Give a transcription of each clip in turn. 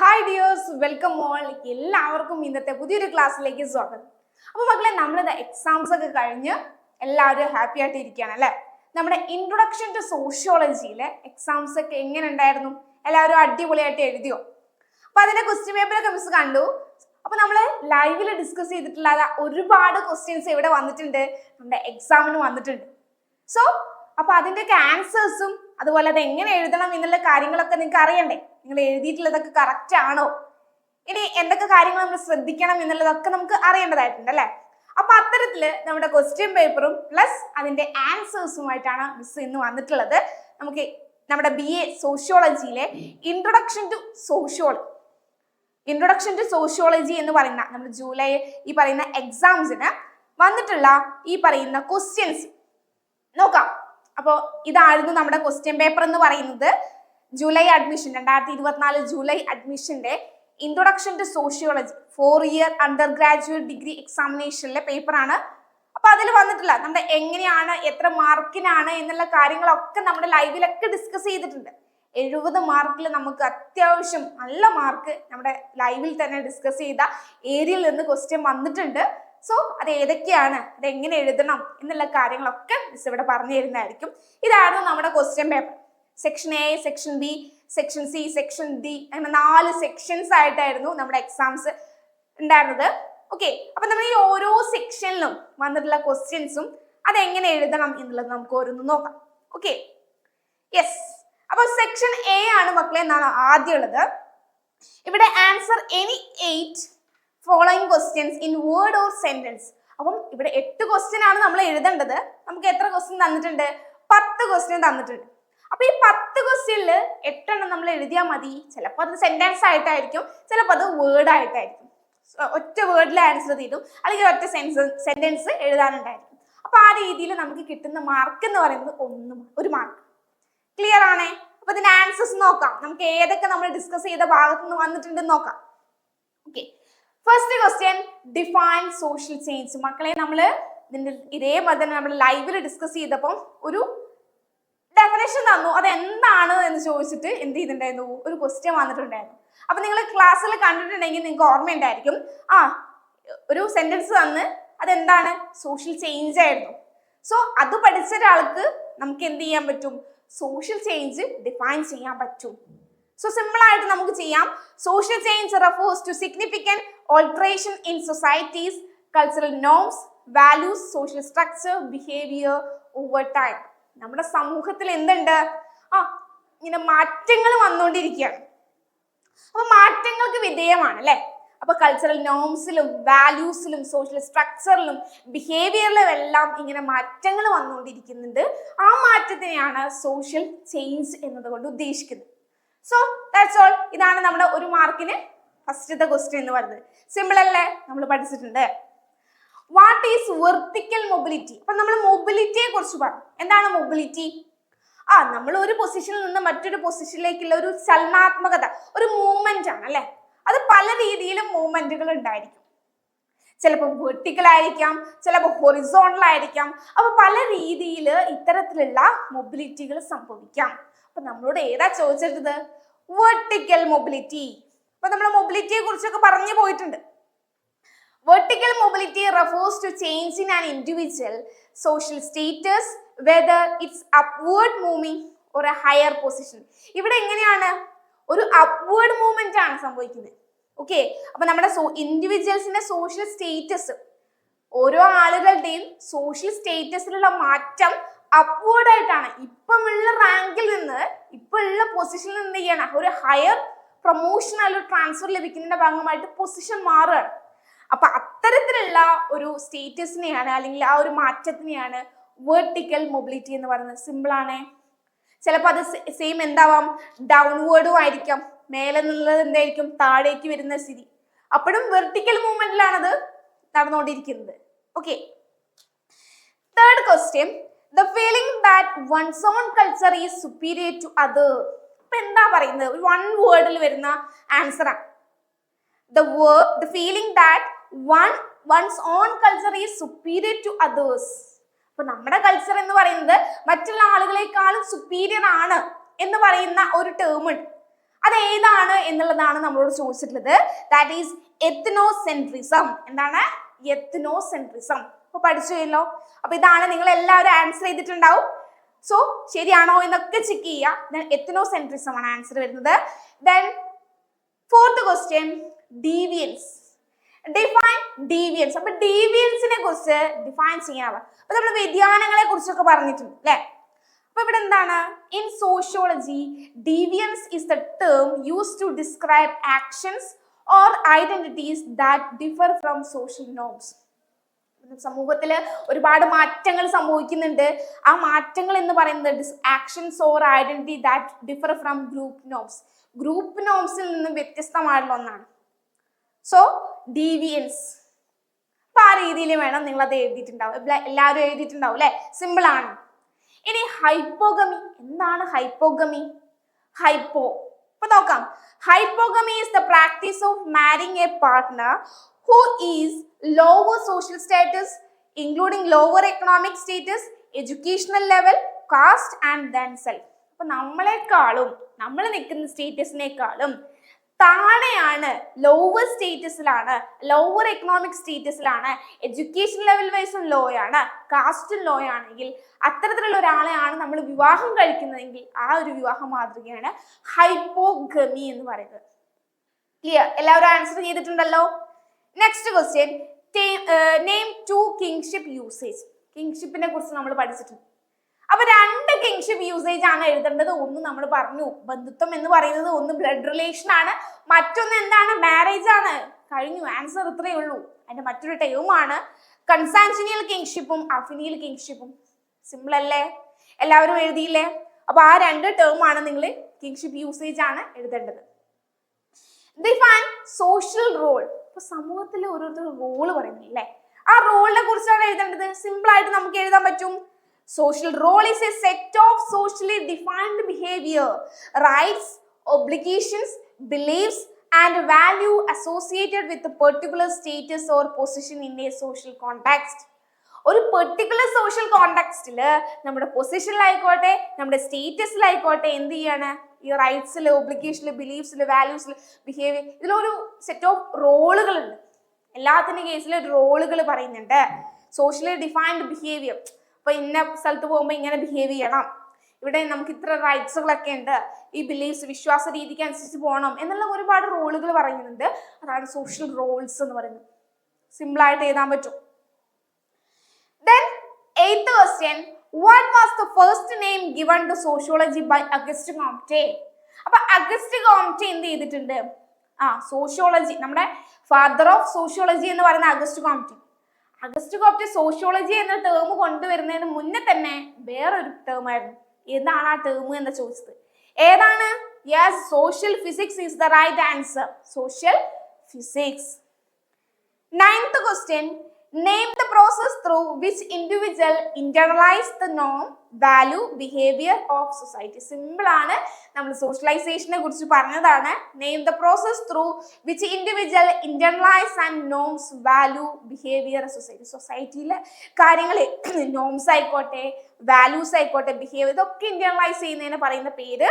Hi dears welcome all എല്ലാവർക്കും ഇന്നത്തെ പുതിയൊരു ക്ലാസ്സിലേക്ക് സ്വാഗതം. അപ്പൊ മക്കളെ നമ്മളിത് എക്സാംസ് ഒക്കെ കഴിഞ്ഞ് എല്ലാവരും ഹാപ്പി ആയിട്ട് ഇരിക്കുകയാണ് അല്ലെ? നമ്മുടെ ഇൻട്രൊഡക്ഷൻ ടു സോഷ്യോളജിയിലെ എക്സാംസ് ഒക്കെ എങ്ങനെ ഉണ്ടായിരുന്നു എല്ലാവരും അടിപൊളിയായിട്ട് എഴുതിയോ? അപ്പോൾ അതിന്റെ ക്വസ്റ്റ്യൻ പേപ്പറൊക്കെ മിസ് കണ്ടു. അപ്പോൾ നമ്മൾ ലൈവിൽ ഡിസ്കസ് ചെയ്തിട്ടുള്ള ഒരുപാട് ക്വസ്റ്റ്യൻസ് ഇവിടെ വന്നിട്ടുണ്ട്. നമ്മുടെ എക്സാമിന് വന്നിട്ടുണ്ട്. സോ അപ്പോൾ അതിന്റെയൊക്കെ ആൻസേഴ്സും അതുപോലെ അത് എങ്ങനെ എഴുതണം എന്നുള്ള കാര്യങ്ങളൊക്കെ നിങ്ങൾക്ക് അറിയണ്ടേ? നിങ്ങൾ എഴുതിയിട്ടുള്ളതൊക്കെ കറക്റ്റ് ആണോ? ഇനി എന്തൊക്കെ കാര്യങ്ങൾ നമ്മൾ ശ്രദ്ധിക്കണം എന്നുള്ളതൊക്കെ നമുക്ക് അറിയേണ്ടതായിട്ടുണ്ട് അല്ലേ? അപ്പൊ അത്തരത്തിൽ നമ്മുടെ ക്വസ്റ്റ്യൻ പേപ്പറും പ്ലസ് അതിന്റെ ആൻസേഴ്സുമായിട്ടാണ് മിസ് ഇന്ന് വന്നിട്ടുള്ളത്. നമുക്ക് നമ്മുടെ B A സോഷ്യോളജിയിലെ introduction to sociology introduction to sociology എന്ന് പറയുന്ന നമ്മുടെ ജൂലൈ ഈ പറയുന്ന എക്സാംസിന് വന്നിട്ടുള്ള ഈ പറയുന്ന ക്വസ്റ്റ്യൻസ് നോക്കാം. അപ്പോൾ ഇതായിരുന്നു നമ്മുടെ ക്വസ്റ്റ്യൻ പേപ്പർ എന്ന് പറയുന്നത്. ജൂലൈ അഡ്മിഷൻ രണ്ടായിരത്തി ഇരുപത്തിനാല് July അഡ്മിഷന്റെ introduction to sociology four year undergraduate degree എക്സാമിനേഷനിലെ പേപ്പറാണ് അപ്പൊ അതിൽ വന്നിട്ടില്ല. നമ്മുടെ എങ്ങനെയാണ് എത്ര മാർക്കിനാണ് എന്നുള്ള കാര്യങ്ങളൊക്കെ നമ്മുടെ ലൈവിലൊക്കെ ഡിസ്കസ് ചെയ്തിട്ടുണ്ട്. എഴുപത് മാർക്കിൽ നമുക്ക് അത്യാവശ്യം നല്ല മാർക്ക് നമ്മുടെ ലൈവിൽ തന്നെ ഡിസ്കസ് ചെയ്ത ഏരിയയിൽ നിന്ന് ക്വസ്റ്റ്യൻ വന്നിട്ടുണ്ട്. സോ അത് ഏതൊക്കെയാണ്? അത് എങ്ങനെ എഴുതണം? എന്നുള്ള കാര്യങ്ങളൊക്കെ മിസ് ഇവിടെ പറഞ്ഞു തരുന്നതായിരിക്കും. ഇതായിരുന്നു നമ്മുടെ question paper section A section B section C section D അങ്ങനെ നാല് സെക്ഷൻസ് ആയിട്ടായിരുന്നു നമ്മുടെ എക്സാംസ് ഉണ്ടായിരുന്നത്. ഓക്കെ അപ്പൊ നമ്മൾ ഈ ഓരോ സെക്ഷനിലും വന്നിട്ടുള്ള ക്വസ്റ്റ്യൻസും അതെങ്ങനെ എഴുതണം എന്നുള്ളത് നമുക്ക് ഓരോന്ന് നോക്കാം. ഓക്കെ യെസ് അപ്പൊ സെക്ഷൻ എ ആണ് മക്കളെ എന്നാണ് ആദ്യം ഉള്ളത്. ഇവിടെ answer any eight following questions in word or sentence അപ്പം ഇവിടെ എട്ട് ക്വസ്റ്റ്യൻ ആണ് നമ്മൾ എഴുതേണ്ടത്. നമുക്ക് എത്ര ക്വസ്റ്റ്യൻ തന്നിട്ടുണ്ട്? പത്ത് ക്വസ്റ്റ്യൻ തന്നിട്ടുണ്ട്. അപ്പൊ ഈ പത്ത് ക്വസ്റ്റ്യനിൽ എട്ടെണ്ണം നമ്മൾ എഴുതിയാൽ മതി. ചിലപ്പോൾ അത് സെന്റൻസ് ആയിട്ടായിരിക്കും ചിലപ്പോൾ അത് വേർഡ് ആയിട്ടായിരിക്കും. ഒറ്റ വേർഡിൽ ആൻസർ തീരും. അല്ലെങ്കിൽ ഒറ്റ സെൻസ് സെന്റൻസ് എഴുതാനുണ്ടായിരിക്കും. അപ്പൊ ആ രീതിയിൽ നമുക്ക് കിട്ടുന്ന മാർക്ക് എന്ന് പറയുന്നത് ഒന്ന് ഒരു മാർക്ക് ക്ലിയർ ആണേ? അപ്പൊ ഇതിന്റെ ആൻസേഴ്സ് നോക്കാം. നമുക്ക് ഏതൊക്കെ നമ്മൾ ഡിസ്കസ് ചെയ്ത ഭാഗത്ത് നിന്ന് വന്നിട്ടുണ്ടെന്ന് നോക്കാം. First question define social change മക്കളെ നമ്മൾ ഇതേപോലെ തന്നെ നമ്മൾ ലൈവിൽ ഡിസ്കസ് ചെയ്തപ്പം ഒരു ഡെഫിനേഷൻ തന്നു. അത് എന്താണ് എന്ന് ചോദിച്ചിട്ട് എന്ത് ചെയ്തിട്ടുണ്ടായിരുന്നു? ഒരു ക്വസ്റ്റ്യൻ വന്നിട്ടുണ്ടായിരുന്നു. അപ്പൊ നിങ്ങൾ ക്ലാസ്സിൽ കണ്ടിട്ടുണ്ടെങ്കിൽ നിങ്ങൾക്ക് ഓർമ്മയുണ്ടായിരിക്കും. ആ ഒരു സെന്റൻസ് തന്ന് അതെന്താണ്? സോഷ്യൽ ചേഞ്ച് ആയിരുന്നു. സോ അത് പഠിച്ച ഒരാൾക്ക് നമുക്ക് എന്ത് ചെയ്യാൻ പറ്റും? സോഷ്യൽ ചേഞ്ച് ഡിഫൈൻ ചെയ്യാൻ പറ്റും. സോ സിമ്പിൾ ആയിട്ട് നമുക്ക് ചെയ്യാം. Social change refers to significant alteration in societies cultural norms values social structure behaviour over time നമ്മുടെ സമൂഹത്തിൽ എന്തുണ്ട്? ആ ഇങ്ങനെ മാറ്റങ്ങൾ വന്നുകൊണ്ടിരിക്കുകയാണ്. അപ്പൊ മാറ്റങ്ങൾക്ക് വിധേയമാണ് അല്ലെ? അപ്പൊ കൾച്ചറൽ നോംസിലും വാല്യൂസിലും സോഷ്യൽ സ്ട്രക്ചറിലും ബിഹേവിയറിലും എല്ലാം ഇങ്ങനെ മാറ്റങ്ങൾ വന്നുകൊണ്ടിരിക്കുന്നുണ്ട്. ആ മാറ്റത്തിനെയാണ് സോഷ്യൽ ചേഞ്ച് എന്നതുകൊണ്ട് ഉദ്ദേശിക്കുന്നത്. സോ ദാറ്റ്സ് ഓൾ ഇതാണ് നമ്മുടെ ഒരു മാർക്കിന് ഫസ്റ്റത്തെ ക്വസ്റ്റ്യൻ എന്ന് പറയുന്നത്. സിമ്പിൾ അല്ലേ? നമ്മൾ പഠിച്ചിട്ടുണ്ട്. വാട്ട് ഈസ് വെർട്ടിക്കൽ മൊബിലിറ്റി അപ്പൊ നമ്മൾ മൊബിലിറ്റിയെ കുറിച്ച് പറഞ്ഞു എന്താണ് മൊബിലിറ്റി ആ നമ്മൾ ഒരു പൊസിഷനിൽ നിന്ന് മറ്റൊരു പൊസിഷനിലേക്കുള്ള ഒരു ചലനാത്മകത ഒരു മൂവ്മെന്റ് ആണ് അല്ലെ? അത് പല രീതിയിലും മൂവ്മെന്റുകൾ ഉണ്ടായിരിക്കും. ചിലപ്പോൾ വെർട്ടിക്കൽ ആയിരിക്കാം ചിലപ്പോൾ ഹൊറിസോണൽ ആയിരിക്കാം. അപ്പൊ പല രീതിയിൽ ഇത്തരത്തിലുള്ള മൊബിലിറ്റികൾ സംഭവിക്കാം. അപ്പൊ നമ്മളോട് ഏതാ ചോദിച്ചിട്ടത് വെർട്ടിക്കൽ മൊബിലിറ്റി അപ്പൊ നമ്മൾ മൊബിലിറ്റിയെ കുറിച്ചൊക്കെ പറഞ്ഞു പോയിട്ടുണ്ട്. Vertical mobility refers to change in an individual social status whether it's upward moving a higher position. ഇവിടെ എങ്ങനെയാണ്? ഒരു അപ്വേർഡ് മൂവ്മെന്റ് ആണ് സംഭവിക്കുന്നത്. ഓക്കെ അപ്പൊ നമ്മുടെ ഇൻഡിവിജ്വൽസിന്റെ സോഷ്യൽ സ്റ്റേറ്റസ് ഓരോ ആളുകളുടെയും സോഷ്യൽ സ്റ്റേറ്റസിലുള്ള മാറ്റം അപ്വേർഡ് ആയിട്ടാണ്. ഇപ്പം ഉള്ള റാങ്കിൽ നിന്ന് ഇപ്പം ഉള്ള പൊസിഷനിൽ നിന്ന് ചെയ്യണം. ഒരു ഹയർ പ്രൊമോഷൻ അല്ലെങ്കിൽ ട്രാൻസ്ഫർ ലഭിക്കുന്നതിന്റെ ഭാഗമായിട്ട് പൊസിഷൻ മാറുകയാണ്. അപ്പൊ അത്തരത്തിലുള്ള ഒരു സ്റ്റേറ്റസിനെയാണ് അല്ലെങ്കിൽ ആ ഒരു മാറ്റത്തിനെയാണ് വേർട്ടിക്കൽ മൊബിലിറ്റി എന്ന് പറയുന്നത്. സിമ്പിൾ ആണ്. ചിലപ്പോൾ അത് സെയിം എന്താവാം? ഡൗൺവേർഡും ആയിരിക്കാം. മേലെ നിന്നുള്ളത് എന്തായിരിക്കും? താഴേക്ക് വരുന്ന സ്ഥിതി. അപ്പോഴും വെർട്ടിക്കൽ മൂവ്മെന്റിലാണത് നടന്നുകൊണ്ടിരിക്കുന്നത്. Okay third question the feeling that one's own culture is superior to other ഇപ്പൊ എന്താ പറയുന്നത്? ഒരു വൺ വേർഡിൽ വരുന്ന ആണ് the word the feeling that one one's own culture is superior to others. അപ്പൊ നമ്മുടെ കൾച്ചർ എന്ന് പറയുന്നത് മറ്റുള്ള ആളുകളെക്കാളും സുപ്പീരിയർ ആണ് എന്ന് പറയുന്ന ഒരു ടേം ഉണ്ട്. അത് ഏതാണ് എന്നുള്ളതാണ് നമ്മളോട് ചോദിച്ചിട്ടുള്ളത്. ദാറ്റ് ഈസ് എത്നോസെൻട്രിസം എന്താണ്? എത്നോസെൻട്രിസം അപ്പൊ കഴിഞ്ഞോ അപ്പൊ ഇതാണ് നിങ്ങൾ എല്ലാവരും ആൻസർ ചെയ്തിട്ടുണ്ടാവും. സോ ശരിയാണോ എന്നൊക്കെ ചെക്ക് ചെയ്യുക. എത്നോസെൻട്രിസം ആണ് ആൻസർ വരുന്നത്. Then fourth question deviance define deviance അപ്പൊ ഡീവിയൻസിനെ കുറിച്ച് ഡിഫൈൻ ചെയ്യാനാണ്. അപ്പൊ നമ്മൾ വ്യതിയാനങ്ങളെ കുറിച്ചൊക്കെ പറഞ്ഞിട്ടുണ്ട് അല്ലെ? അപ്പൊ ഇവിടെ എന്താണ്? In sociology deviance is the term use to describe actions or identities that differ from social norms സമൂഹത്തിൽ ഒരുപാട് മാറ്റങ്ങൾ സംഭവിക്കുന്നുണ്ട്. ആ മാറ്റങ്ങൾ എന്ന് പറയുന്നത് actions or identity that differ from group norms group നോംസിൽ നിന്നും വ്യത്യസ്തമായിട്ടുള്ള ഒന്നാണ്. സോ ഡീവിയൻസ് അപ്പൊ ആ രീതിയിൽ വേണം നിങ്ങൾ അത് എഴുതിയിട്ടുണ്ടാവും. എല്ലാ- എല്ലാവരും എഴുതിയിട്ടുണ്ടാവും അല്ലെ സിമ്പിൾ ആണ്. ഇനി ഹൈപ്പോഗമി എന്താണ് ഹൈപ്പോഗമി ഹൈപ്പോ ഇപ്പൊ നോക്കാം. Hypogamy is the practice of marrying a partner who is lower social status, including lower economic status, educational level, caste and then self. അപ്പൊ നമ്മളെക്കാളും നമ്മൾ നിൽക്കുന്ന സ്റ്റേറ്റസിനേക്കാളും താഴെയാണ് ലോവർ സ്റ്റേറ്റസിലാണ് ലോവർ എക്കണോമിക് സ്റ്റേറ്റസിലാണ് എഡ്യൂക്കേഷൻ ലെവൽ വൈസും ആണ് കാസ്റ്റും ലോ ആണെങ്കിൽ അത്തരത്തിലുള്ള ഒരാളെയാണ് നമ്മൾ വിവാഹം കഴിക്കുന്നതെങ്കിൽ ആ ഒരു വിവാഹ മാതൃകയാണ് ഹൈപ്പോഗമി എന്ന് പറയുന്നത്. ക്ലിയർ എല്ലാവരും ആൻസർ ചെയ്തിട്ടുണ്ടല്ലോ? Next question name to kinship usage കിങ്ഷിപ്പിനെ കുറിച്ച് നമ്മൾ പഠിച്ചിട്ടുണ്ട്. അപ്പൊ രണ്ട് കിങ്ഷിപ്പ് യൂസേജ് ആണ് എഴുതേണ്ടത്. ഒന്ന് നമ്മൾ പറഞ്ഞു ബന്ധുത്വം എന്ന് പറയുന്നത് ഒന്ന് ബ്ലഡ് റിലേഷൻ ആണ്. മറ്റൊന്ന് എന്താണ്? മാരേജ് ആണ്. കഴിഞ്ഞു. ആൻസർ ഇത്രയേ ഉള്ളൂ. അതിന്റെ മറ്റൊരു ടൈമാണ് കൺസാൻഷനിയൽ കിങ്ഷിപ്പും അഫിനിയൽ കിങ്ഷിപ്പും സിമ്പിൾ അല്ലേ? എല്ലാവരും എഴുതിയില്ലേ? അപ്പൊ ആ രണ്ട് ടേം ആണ് നിങ്ങൾ കിങ്ഷിപ്പ് യൂസേജ് ആണ് എഴുതേണ്ടത്. ഡിഫൈൻ സോഷ്യൽ റോൾ ഇപ്പൊ സമൂഹത്തിൽ ഓരോരുത്തർ റോൾ പറയുന്നില്ലേ? ആ റോളിനെ കുറിച്ചാണ് എഴുതേണ്ടത്. സിമ്പിൾ ആയിട്ട് നമുക്ക് എഴുതാൻ പറ്റും. Social role is a set of socially defined behaviour rights obligations believes and value associated with particular status or position in a social context ഒരു പെർട്ടിക്കുലർ സോഷ്യൽ കോണ്ടാക്സ്റ്റിൽ നമ്മുടെ പൊസിഷനിലായിക്കോട്ടെ നമ്മുടെ സ്റ്റേറ്റസിലായിക്കോട്ടെ എന്ത് ചെയ്യാണ്? ഈ റൈറ്റ്സിൽ ഒബ്ലിഗേഷനിൽ ബിലീഫ്സിൽ വാല്യൂസിൽ ബിഹേവിയർ ഇതിലൊരു സെറ്റ് ഓഫ് റോളുകളുണ്ട് എല്ലാത്തിന്റെ കേസിൽ റോളുകൾ പറയുന്നുണ്ട്. സോഷ്യലി ഡിഫൈൻഡ് ബിഹേവിയർ ഇപ്പൊ ഇന്ന സ്ഥലത്ത് പോകുമ്പോൾ ഇങ്ങനെ ബിഹേവ് ചെയ്യണം. ഇവിടെ നമുക്ക് ഇത്ര റൈറ്റ്സുകളൊക്കെ ഉണ്ട്. ഈ ബിലീഫ്സ് വിശ്വാസ രീതിക്ക് അനുസരിച്ച് പോകണം എന്നുള്ള ഒരുപാട് റോളുകൾ പറയുന്നുണ്ട്. അതാണ് സോഷ്യൽ റോൾസ് എന്ന് പറയുന്നത്. സിമ്പിൾ ആയിട്ട് എഴുതാൻ പറ്റും. Then eighth question, what was the first name given to sociology by August Comte? അപ്പൊ അഗസ്റ്റ് കോംറ്റെ എന്ത് ചെയ്തിട്ടുണ്ട്? ആ സോഷ്യോളജി നമ്മുടെ ഫാദർ ഓഫ് സോഷ്യോളജി എന്ന് പറയുന്ന August Comte August Comte sociology എന്ന ടേം കൊണ്ടുവരുന്നതിന് മുന്നേ തന്നെ വേറൊരു ടേം ആയിരുന്നു. എന്താണ് ആ ടേം എന്ന് ചോദിച്ചത്? ഏതാണ്? Yes social physics is the right answer social physics ninth question. Name the process through which individual internalize the norm, value, behavior of society. Simple ആണ്. നമ്മൾ സോഷ്യലൈസേഷനെ കുറിച്ച് പറഞ്ഞതാണ്. Name the process through which individual internalise and norms value behaviour society സൊസൈറ്റിയിലെ കാര്യങ്ങൾ norms ആയിക്കോട്ടെ values ആയിക്കോട്ടെ behaviour ഇതൊക്കെ ഇന്റർലൈസ് ചെയ്യുന്നതിന് പറയുന്ന പേര്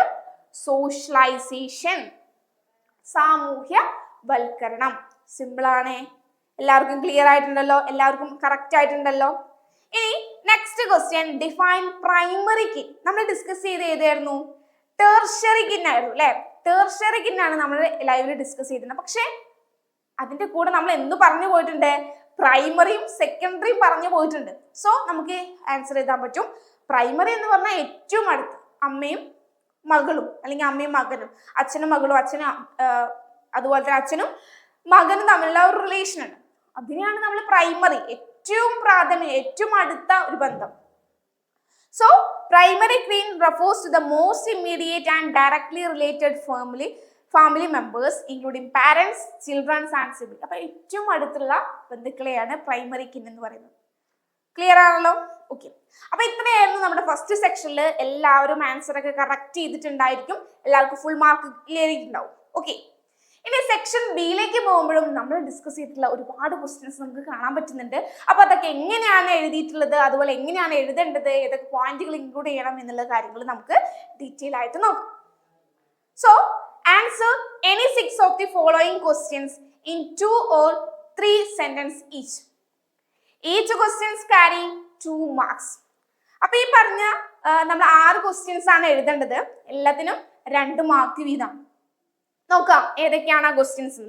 സോഷ്യലൈസേഷൻ സാമൂഹ്യ വൽക്കരണം സിമ്പിൾ ആണേ. എല്ലാവർക്കും ക്ലിയർ ആയിട്ടുണ്ടല്ലോ? എല്ലാവർക്കും കറക്റ്റ് ആയിട്ടുണ്ടല്ലോ? ഇനി next question define primary kin നമ്മൾ ഡിസ്കസ് ചെയ്ത് ഏതായിരുന്നു? ടേർഷറി കിൻ ആയിരുന്നു അല്ലെ? ടേർഷറി കിൻ ആണ് നമ്മൾ ലൈവിൽ ഡിസ്കസ് ചെയ്തിരുന്നത്. പക്ഷേ അതിന്റെ കൂടെ നമ്മൾ എന്ത് പറഞ്ഞു പോയിട്ടുണ്ട്? പ്രൈമറിയും സെക്കൻഡറിയും പറഞ്ഞു പോയിട്ടുണ്ട്. സോ നമുക്ക് ആൻസർ എഴുതാൻ പറ്റും. പ്രൈമറി എന്ന് പറഞ്ഞാൽ ഏറ്റവും അടുത്ത് അമ്മയും മകളും അല്ലെങ്കിൽ അമ്മയും മകനും. അച്ഛനും മകളും അച്ഛനും അതുപോലെ തന്നെ അച്ഛനും മകനും തമ്മിലുള്ള ഒരു റിലേഷൻ ഉണ്ട്. അതിനെയാണ് നമ്മൾ പ്രൈമറി ഏറ്റവും പ്രാഥമിക ഏറ്റവും അടുത്ത ഒരു ബന്ധം. So primary kin refers to the most immediate and directly related family family members including parents childrens and sibling അപ്പൊ ഏറ്റവും അടുത്തുള്ള ബന്ധുക്കളെയാണ് പ്രൈമറി ക്വീൻ എന്ന് പറയുന്നത്. ക്ലിയർ ആണല്ലോ? ഓക്കെ അപ്പൊ ഇത്രയായിരുന്നു നമ്മുടെ ഫസ്റ്റ് സെക്ഷനിൽ എല്ലാവരും ആൻസർ ഒക്കെ കറക്റ്റ് ചെയ്തിട്ടുണ്ടായിരിക്കും. എല്ലാവർക്കും ഫുൾ മാർക്ക് ക്ലിയർ ചെയ്തിട്ടുണ്ടാവും. ഓക്കെ ഇനി സെക്ഷൻ ബിയിലേക്ക് പോകുമ്പോഴും നമ്മൾ ഡിസ്കസ് ചെയ്തിട്ടുള്ള ഒരുപാട് ക്വസ്റ്റ്യൻസ് നമുക്ക് കാണാൻ പറ്റുന്നുണ്ട്. അപ്പൊ അതൊക്കെ എങ്ങനെയാണ് എഴുതിയിട്ടുള്ളത്? അതുപോലെ എങ്ങനെയാണ് എഴുതേണ്ടത്? ഏതൊക്കെ പോയിന്റുകൾ ഇൻക്ലൂഡ് ചെയ്യണം എന്നുള്ള കാര്യങ്ങൾ നമുക്ക് ഡീറ്റെയിൽ ആയിട്ട് നോക്കാം. So answer any six of the following questions in two or three sentence each each questions carry two marks അപ്പൊ ഈ പറഞ്ഞ നമ്മൾ ആറ് ക്വസ്റ്റ്യൻസ് ആണ് എഴുതേണ്ടത്. എല്ലാത്തിനും രണ്ട് മാർക്ക് വീതം. നോക്കാം ഏതൊക്കെയാണ് ആ questions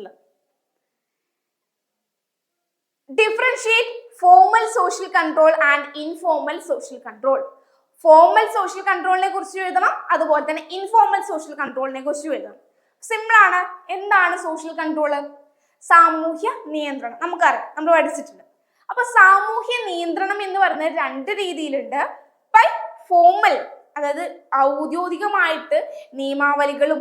differentiate formal social control and informal social control formal social കൺട്രോളിനെ കുറിച്ച് എഴുതണം അതുപോലെ തന്നെ ഇൻഫോമൽ സോഷ്യൽ കൺട്രോളിനെ കുറിച്ച് എഴുതണം. സിമ്പിൾ ആണ്. എന്താണ് സോഷ്യൽ കൺട്രോൾ സാമൂഹ്യ നിയന്ത്രണം. നമുക്കറിയാം നമ്മൾ പഠിച്ചിട്ടുണ്ട്. അപ്പൊ സാമൂഹ്യ നിയന്ത്രണം എന്ന് പറയുന്നത് രണ്ട് രീതിയിലുണ്ട്. ബൈ ഫോമൽ അതായത് ഔദ്യോഗികമായിട്ട് നിയമാവലികളും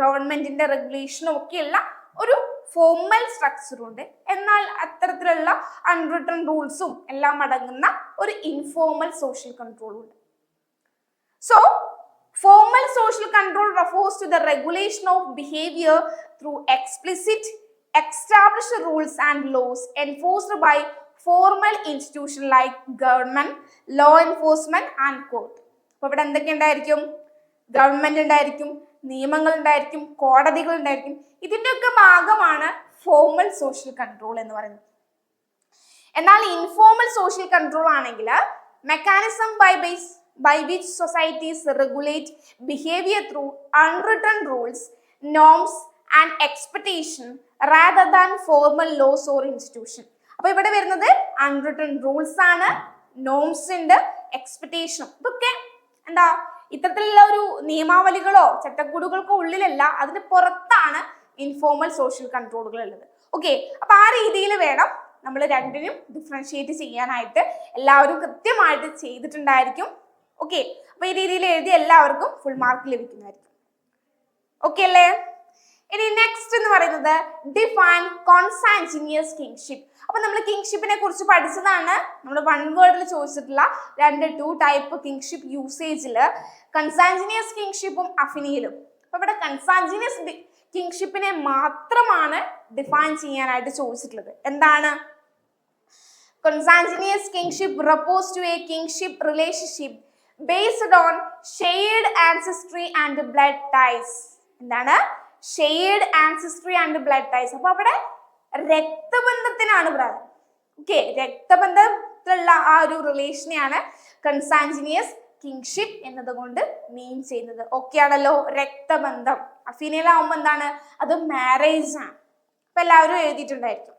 ഗവൺമെന്റിന്റെ റെഗുലേഷനും ഒക്കെയുള്ള ഒരു ഫോമൽ സ്ട്രക്ചറുണ്ട് എന്നാൽ അത്തരത്തിലുള്ള അൺറിട്ടൺ റൂൾസും എല്ലാം അടങ്ങുന്ന ഒരു ഇൻഫോമൽ സോഷ്യൽ കൺട്രോളും ഉണ്ട്. So formal social control refers to the regulation of behaviour through explicit establish rules and laws enforced by formal institution like government law enforcement and court. അപ്പൊ ഇവിടെ എന്തൊക്കെ ഉണ്ടായിരിക്കും? ഗവൺമെന്റ് ഉണ്ടായിരിക്കും നിയമങ്ങൾ ഉണ്ടായിരിക്കും കോടതികൾ ഉണ്ടായിരിക്കും. ഇതിന്റെയൊക്കെ ഭാഗമാണ് ഫോമൽ സോഷ്യൽ കൺട്രോൾ എന്ന് പറയുന്നത്. എന്നാൽ ഇൻഫോമൽ സോഷ്യൽ കൺട്രോൾ ആണെങ്കിൽ mechanism by base by which societies regulate behaviour through unwritten rules norms and expectation rather than formal laws or institution അപ്പൊ ഇവിടെ വരുന്നത് അൺറിട്ടൺ റൂൾസ് ആണ് നോംസ് ഉണ്ട് എക്സ്പെക്ടേഷനും ഇതൊക്കെ എന്താ ഇത്തരത്തിലുള്ള ഒരു നിയമാവലികളോ ചട്ടക്കൂടുകൾക്കോ ഉള്ളിലല്ല അതിന് പുറത്താണ് ഇൻഫോർമൽ സോഷ്യൽ കൺട്രോളുകൾ ഉള്ളത് ഓക്കെ അപ്പൊ ആ രീതിയിൽ വേണം നമ്മൾ രണ്ടിനും ഡിഫറൻഷിയേറ്റ് ചെയ്യാനായിട്ട് എല്ലാവരും കൃത്യമായിട്ട് ചെയ്തിട്ടുണ്ടായിരിക്കും. ഓക്കെ അപ്പൊ ഈ രീതിയിൽ എഴുതി എല്ലാവർക്കും ഫുൾ മാർക്ക് ലഭിക്കുന്നതായിരിക്കും. ഓക്കെ അല്ലേ? ഇനി നെക്സ്റ്റ് എന്ന് പറയുന്നത് ഡിഫൈൻ കോൺസാൻജിനിയസ് കിങ്ഷിപ്പ് അപ്പൊ നമ്മൾ കിങ്ഷിപ്പിനെ കുറിച്ച് പഠിച്ചതാണ്. നമ്മൾ വൺ വേർഡിൽ ചോദിച്ചിട്ടുള്ള രണ്ട് ടു ടൈപ്പ് കിങ്ഷിപ്പ് യൂസേജിൽ കൺസാൻജിനിയസ് കിങ്ഷിപ്പും അഫിനിയിലും അപ്പൊ ഇവിടെ കൺസാൻജിനിയസ് കിങ്ഷിപ്പിനെ മാത്രമാണ് ഡിഫൈൻ ചെയ്യാനായിട്ട് ചോദിച്ചിട്ടുള്ളത്. എന്താണ്? Consanguineous kinship refers to a kinship relationship based on shared ancestry and blood ties എന്താണ്? Shared ancestry and blood ties അപ്പൊ അവിടെ രക്തബന്ധത്തിനാണ് പ്രാധാന്യം ഓക്കെ രക്തബന്ധത്തിലുള്ള ആ ഒരു റിലേഷനെയാണ് കൺസാൻജിനിയസ് കിങ്ഷിപ്പ് എന്നതുകൊണ്ട് മീൻ ചെയ്യുന്നത്. ഓക്കെ ആണല്ലോ രക്തബന്ധം. അഫീനയിലാവുമ്പോൾ എന്താണ്? അത് മാരേജ് ആണ്. അപ്പൊ എല്ലാവരും എഴുതിയിട്ടുണ്ടായിരിക്കും.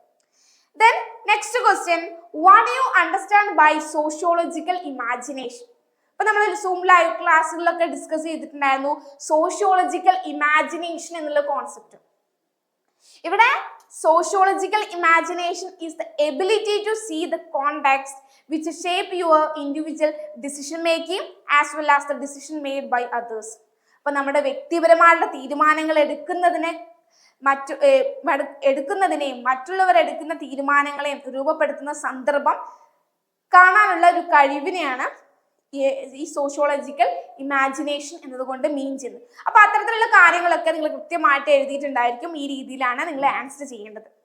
Then next question what you understand by sociological imagination ഇപ്പൊ നമ്മൾ സൂം ലൈവ് ക്ലാസ്സുകളിലൊക്കെ ഡിസ്കസ് ചെയ്തിട്ടുണ്ടായിരുന്നു സോഷ്യോളജിക്കൽ ഇമാജിനേഷൻ എന്നുള്ള കോൺസെപ്റ്റ് ഇവിടെ sociological imagination is the ability to see the context which shape your individual decision making as well as the decision made by others അപ്പൊ നമ്മുടെ വ്യക്തിപരമായുള്ള തീരുമാനങ്ങൾ എടുക്കുന്നതിനെ മറ്റു എടുക്കുന്നതിനെയും മറ്റുള്ളവർ എടുക്കുന്ന തീരുമാനങ്ങളെയും രൂപപ്പെടുത്തുന്ന സന്ദർഭം കാണാനുള്ള ഒരു കഴിവിനെയാണ് ഈ- സോഷ്യോളജിക്കൽ ഇമാജിനേഷൻ എന്നതുകൊണ്ട് മീൻ ചെയ്യുന്നത്. അപ്പൊ അത്തരത്തിലുള്ള കാര്യങ്ങളൊക്കെ നിങ്ങൾ കൃത്യമായിട്ട് എഴുതിയിട്ടുണ്ടായിരിക്കും ഈ രീതിയിലാണ് നിങ്ങൾ ആൻസർ ചെയ്യേണ്ടത്.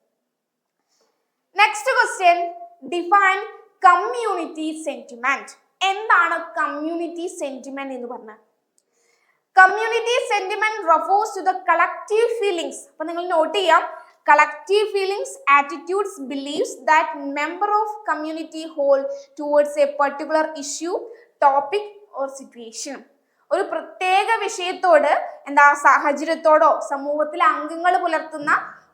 Next question define community sentiment എന്താണ് കമ്മ്യൂണിറ്റി സെന്റിമെന്റ് എന്ന് പറഞ്ഞാൽ? Community sentiment refers to the collective feelings അപ്പൊ നിങ്ങൾ നോട്ട് ചെയ്യാം. Collective feelings attitudes believes that member of community hold towards a particular issue topic or situation ഒരു പ്രത്യേക വിഷയത്തോട് എന്താ സാഹചര്യത്തോടോ സമൂഹത്തിലെ അംഗങ്ങൾ പുലർത്തുന്ന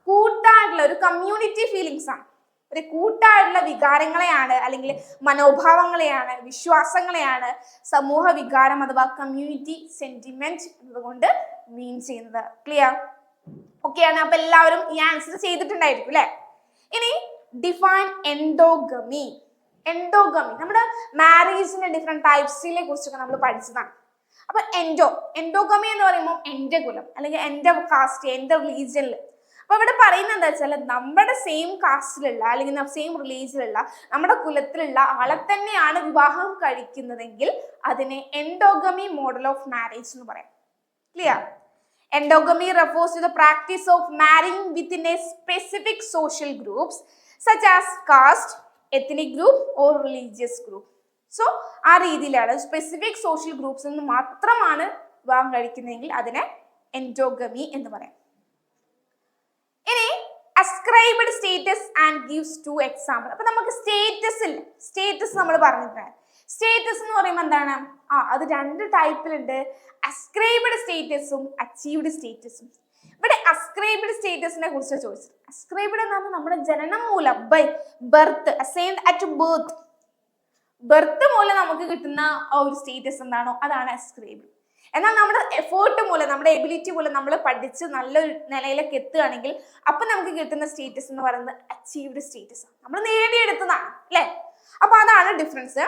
കൂട്ടായിട്ടുള്ള ഒരു കമ്മ്യൂണിറ്റി ഫീലിങ്സ് ആണ്. ഒരു കൂട്ടായിട്ടുള്ള വികാരങ്ങളെയാണ് അല്ലെങ്കിൽ മനോഭാവങ്ങളെയാണ് വിശ്വാസങ്ങളെയാണ് സമൂഹ വികാരം അഥവാ കമ്മ്യൂണിറ്റി സെന്റിമെന്റ് എന്നതുകൊണ്ട് മീൻ ചെയ്യുന്നത്. ക്ലിയർ ആണ്. അപ്പൊ എല്ലാവരും ഈ ആൻസർ ചെയ്തിട്ടുണ്ടായിരിക്കും അല്ലെ? ഇനി ഡിഫൈൻ എൻഡോഗമി എൻഡോഗമി നമ്മുടെ മാരേജിന്റെ ഡിഫറെന്റ് ടൈപ്സിനെ കുറിച്ചൊക്കെ നമ്മൾ പഠിച്ചതാണ്. അപ്പൊ എൻഡോ എൻഡോഗമി എന്ന് പറയുമ്പോൾ എന്റെ കുലം അല്ലെങ്കിൽ എന്റെ കാസ്റ്റ് എന്റെ റിലീജിയനിൽ അപ്പൊ ഇവിടെ പറയുന്നത് എന്താ വെച്ചാൽ നമ്മുടെ സെയിം കാസ്റ്റിലുള്ള അല്ലെങ്കിൽ സെയിം റിലീജിയനിലുള്ള നമ്മുടെ കുലത്തിലുള്ള ആളെ തന്നെയാണ് വിവാഹം കഴിക്കുന്നതെങ്കിൽ അതിനെ എൻഡോഗമി മോഡൽ ഓഫ് മാരേജ് എന്ന് പറയാം. Clear endogamy refers to the practice of marrying within a specific social groups such as caste, ethnic group or religious group so ആ രീതിയിലാണ് സ്പെസിഫിക് സോഷ്യൽ ഗ്രൂപ്പ്സിൽ നിന്ന് മാത്രമാണ് വിവാഹം കഴിക്കുന്നതെങ്കിൽ അതിനെ എൻഡോഗമി എന്ന് പറയാം. ഇനി ascribed status and gives to example അപ്പൊ നമുക്ക് സ്റ്റേറ്റസിൽ സ്റ്റേറ്റസ് നമ്മൾ പറഞ്ഞിട്ടുണ്ട്. സ്റ്റേറ്റസ് എന്ന് പറയുമ്പോൾ എന്താണ്? ആ അത് രണ്ട് ടൈപ്പിലുണ്ട് അസ്ക്രൈബ്ഡ് സ്റ്റേറ്റസും അച്ചീവ്ഡ് സ്റ്റേറ്റസും ഇവിടെ അസ്ക്രൈബ്ഡ് സ്റ്റേറ്റസിനെ കുറിച്ച് ചോദിച്ചത്. അസ്ക്രൈബ്ഡ് എന്നാണ് നമ്മുടെ ജനനം മൂലം by birth assigned at birth birth മൂലം നമുക്ക് കിട്ടുന്ന ആ ഒരു സ്റ്റേറ്റസ് എന്താണോ അതാണ് അസ്ക്രൈബ്ഡ് എന്നാൽ നമ്മുടെ എഫേർട്ട് മൂലം നമ്മുടെ എബിലിറ്റി മൂലം നമ്മൾ പഠിച്ച് നല്ലൊരു നിലയിലേക്ക് എത്തുകയാണെങ്കിൽ അപ്പൊ നമുക്ക് കിട്ടുന്ന സ്റ്റേറ്റസ് എന്ന് പറയുന്നത് അച്ചീവ്ഡ് സ്റ്റേറ്റസ് ആണ്. നമ്മൾ നേടിയെടുത്തതാണ് അല്ലേ? അപ്പൊ അതാണ് ഡിഫറൻസ്